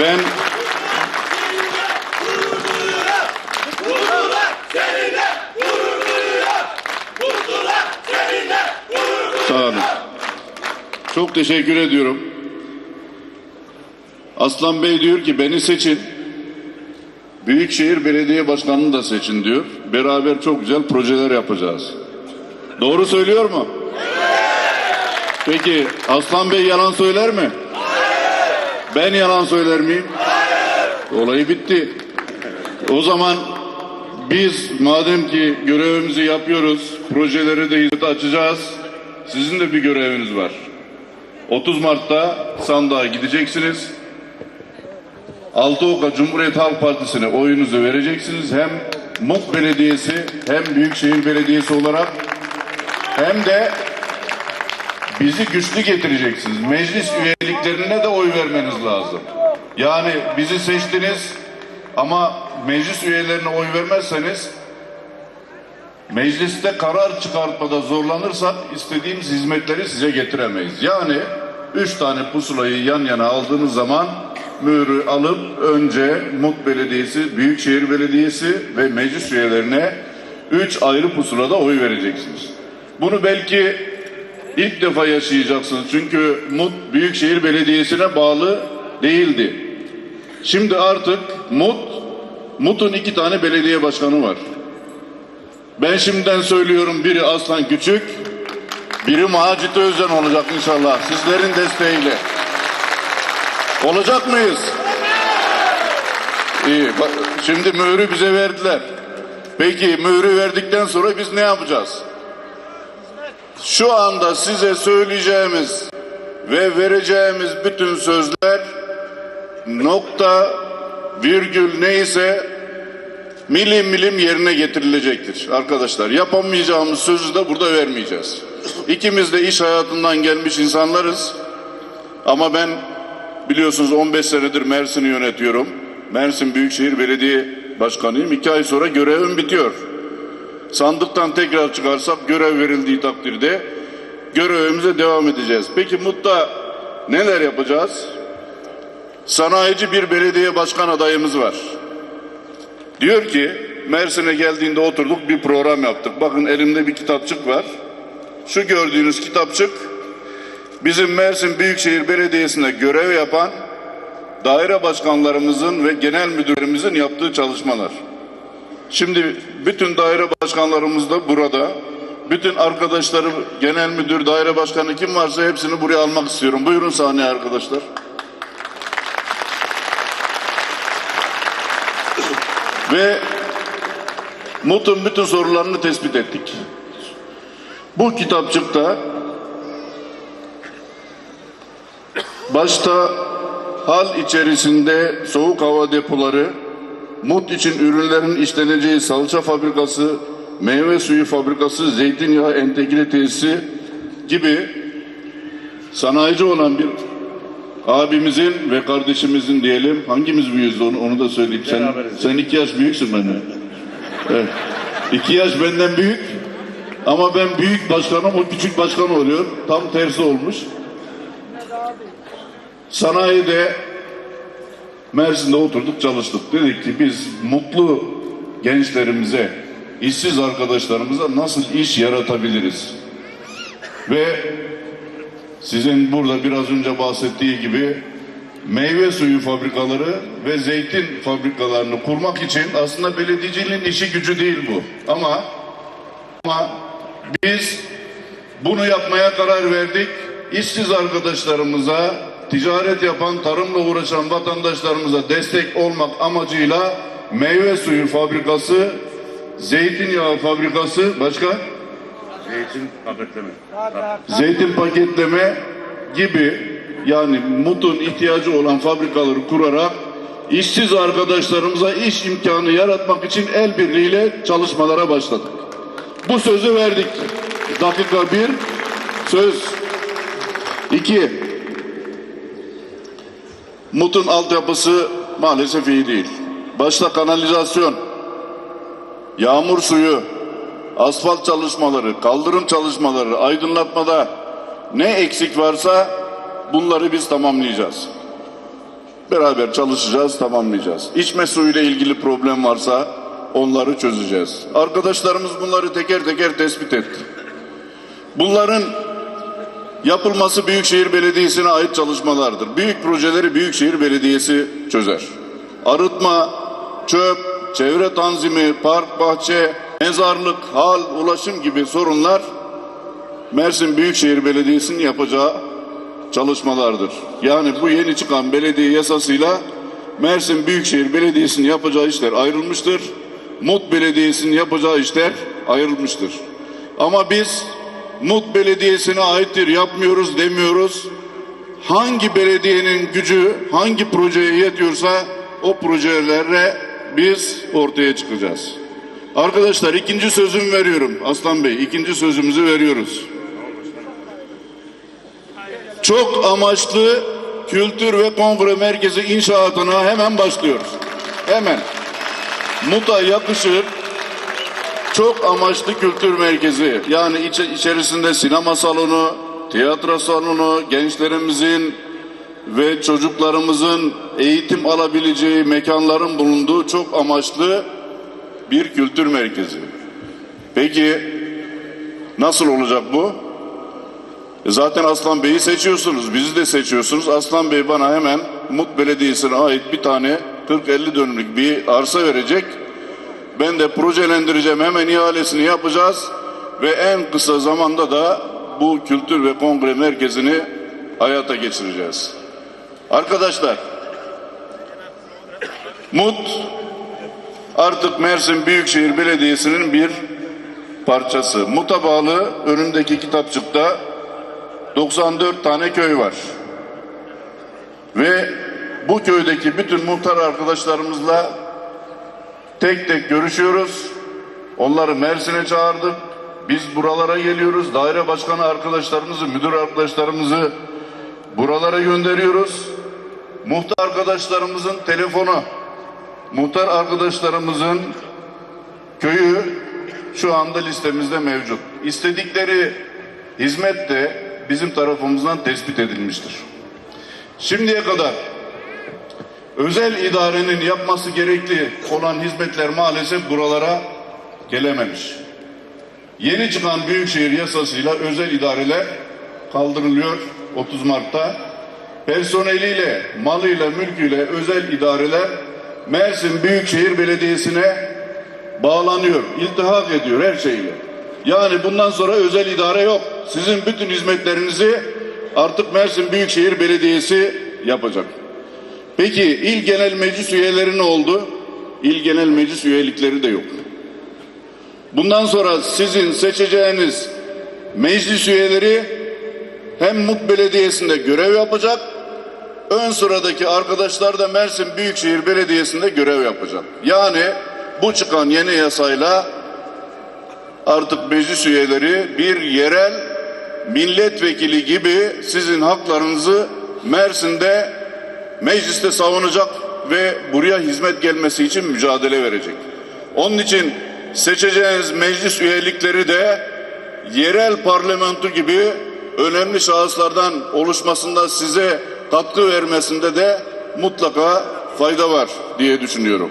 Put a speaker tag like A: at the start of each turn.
A: Ben Sağ olun. Çok teşekkür ediyorum. Aslan Bey diyor ki beni seçin. Büyükşehir Belediye Başkanı'nı da seçin diyor. Beraber çok güzel projeler yapacağız. Doğru söylüyor mu? Peki Aslan Bey yalan söyler mi? Ben yalan söyler miyim? Olayı bitti. O zaman biz madem ki görevimizi yapıyoruz, projeleri de hizmete açacağız. Sizin de bir göreviniz var. 30 Mart'ta sandığa gideceksiniz. Altıoka Cumhuriyet Halk Partisi'ne oyunuzu vereceksiniz. Hem Mut Belediyesi hem Büyükşehir Belediyesi olarak hem de bizi güçlü getireceksiniz. Meclis üyeliklerine de oy vermeniz lazım. Yani bizi seçtiniz ama meclis üyelerine oy vermezseniz mecliste karar çıkartmada zorlanırsak istediğimiz hizmetleri size getiremeyiz. Yani üç tane pusulayı yan yana aldığınız zaman mührü alıp önce Mut Belediyesi, Büyükşehir Belediyesi ve meclis üyelerine üç ayrı pusulada oy vereceksiniz. Bunu belki ilk defa yaşayacaksınız. Çünkü Mut Büyükşehir Belediyesi'ne bağlı değildi. Şimdi artık Mut, Mut'un iki tane belediye başkanı var. Ben şimdiden söylüyorum biri Aslan Küçük, biri Macit Özden olacak inşallah sizlerin desteğiyle. Olacak mıyız? İyi. Bak, şimdi mührü bize verdiler. Peki mührü verdikten sonra biz ne yapacağız? Şu anda size söyleyeceğimiz ve vereceğimiz bütün sözler nokta virgül neyse milim milim yerine getirilecektir arkadaşlar. Yapamayacağımız sözü de burada vermeyeceğiz. İkimiz de iş hayatından gelmiş insanlarız. Ama ben biliyorsunuz 15 senedir Mersin'i yönetiyorum. Mersin Büyükşehir Belediye Başkanıyım. İki ay sonra görevim bitiyor. Sandıktan tekrar çıkarsak görev verildiği takdirde görevimize devam edeceğiz. Peki Mut'ta neler yapacağız? Sanayici bir belediye başkan adayımız var. Diyor ki Mersin'e geldiğinde oturduk bir program yaptık. Bakın elimde bir kitapçık var. Şu gördüğünüz kitapçık bizim Mersin Büyükşehir Belediyesi'nde görev yapan daire başkanlarımızın ve genel müdürlerimizin yaptığı çalışmalar. Şimdi bütün daire başkanlarımız da burada. Bütün arkadaşları, genel müdür, daire başkanı kim varsa hepsini buraya almak istiyorum. Buyurun sahneye arkadaşlar. Ve MUT'un bütün sorularını tespit ettik. Bu kitapçıkta başta hal içerisinde soğuk hava depoları, MUT için ürünlerin işleneceği salça fabrikası, meyve suyu fabrikası, zeytinyağı entegre tesisi gibi sanayici olan bir abimizin ve kardeşimizin diyelim hangimiz büyüğüz onu, onu da söyleyeyim. Sen, sen iki yaş büyüksün benden. Evet. İki yaş benden büyük ama ben büyük başkanım o küçük başkan oluyor. Tam tersi olmuş. Sanayide Mersin'de oturduk çalıştık. Dedik ki biz mutlu gençlerimize, işsiz arkadaşlarımıza nasıl iş yaratabiliriz? Ve sizin burada biraz önce bahsettiği gibi meyve suyu fabrikaları ve zeytin fabrikalarını kurmak için aslında belediyeciliğin işi gücü değil bu. Ama ama biz bunu yapmaya karar verdik. İşsiz arkadaşlarımıza, ticaret yapan, tarımla uğraşan vatandaşlarımıza destek olmak amacıyla meyve suyu fabrikası, zeytinyağı fabrikası, başka?
B: Zeytin paketleme.
A: zeytin paketleme gibi yani MUT'un ihtiyacı olan fabrikaları kurarak işsiz arkadaşlarımıza iş imkanı yaratmak için el birliğiyle çalışmalara başladık. Bu sözü verdik. Dakika bir, söz. İki, MUT'un altyapısı maalesef iyi değil. Başta kanalizasyon, yağmur suyu, asfalt çalışmaları, kaldırım çalışmaları, aydınlatmada ne eksik varsa bunları biz tamamlayacağız. Beraber çalışacağız, tamamlayacağız. İçme suyuyla ilgili problem varsa onları çözeceğiz. Arkadaşlarımız bunları teker teker tespit etti. Bunların yapılması Büyükşehir Belediyesi'ne ait çalışmalardır. Büyük projeleri Büyükşehir Belediyesi çözer. Arıtma, çöp, çevre tanzimi, park, bahçe, mezarlık, hal, ulaşım gibi sorunlar Mersin Büyükşehir Belediyesi'nin yapacağı çalışmalardır. Yani bu yeni çıkan belediye yasasıyla Mersin Büyükşehir Belediyesi'nin yapacağı işler ayrılmıştır. Mut Belediyesi'nin yapacağı işler ayrılmıştır. Ama biz Mut Belediyesi'ne aittir yapmıyoruz demiyoruz. Hangi belediyenin gücü hangi projeye yetiyorsa o projelerle biz ortaya çıkacağız. Arkadaşlar ikinci sözümü veriyorum Aslan Bey. ikinci sözümüzü veriyoruz. Çok amaçlı kültür ve kongre merkezi inşaatına hemen başlıyoruz. Hemen. Muta yakışır. Çok amaçlı kültür merkezi. Yani içe- içerisinde sinema salonu, tiyatro salonu, gençlerimizin ve çocuklarımızın eğitim alabileceği mekanların bulunduğu çok amaçlı bir kültür merkezi. Peki nasıl olacak bu? E Zaten Aslan Bey'i seçiyorsunuz, bizi de seçiyorsunuz. Aslan Bey bana hemen Mut Belediyesi'ne ait bir tane 40-50 dönümlük bir arsa verecek. Ben de projelendireceğim, hemen ihalesini yapacağız ve en kısa zamanda da bu kültür ve kongre merkezini hayata geçireceğiz. Arkadaşlar, Mut artık Mersin Büyükşehir Belediyesi'nin bir parçası. Mut'a bağlı önündeki kitapçıkta 94 tane köy var. Ve bu köydeki bütün muhtar arkadaşlarımızla tek tek görüşüyoruz. Onları Mersin'e çağırdık. Biz buralara geliyoruz. Daire başkanı arkadaşlarımızı, müdür arkadaşlarımızı buralara gönderiyoruz. Muhtar arkadaşlarımızın telefonu, muhtar arkadaşlarımızın köyü şu anda listemizde mevcut. İstedikleri hizmet de bizim tarafımızdan tespit edilmiştir. Şimdiye kadar özel idarenin yapması gerekli olan hizmetler maalesef buralara gelememiş. Yeni çıkan Büyükşehir yasasıyla özel idareler kaldırılıyor 30 Mart'ta. Personeliyle, malıyla, mülküyle özel idareler Mersin Büyükşehir Belediyesi'ne bağlanıyor, iltihak ediyor her şeyle. Yani bundan sonra özel idare yok. Sizin bütün hizmetlerinizi artık Mersin Büyükşehir Belediyesi yapacak. Peki il genel meclis üyeleri ne oldu? İl genel meclis üyelikleri de yok. Bundan sonra sizin seçeceğiniz meclis üyeleri hem Mut Belediyesi'nde görev yapacak, ön sıradaki arkadaşlar da Mersin Büyükşehir Belediyesi'nde görev yapacak. Yani bu çıkan yeni yasayla artık meclis üyeleri bir yerel milletvekili gibi sizin haklarınızı Mersin'de mecliste savunacak ve buraya hizmet gelmesi için mücadele verecek. Onun için seçeceğiniz meclis üyelikleri de yerel parlamento gibi önemli şahıslardan oluşmasında size katkı vermesinde de mutlaka fayda var diye düşünüyorum.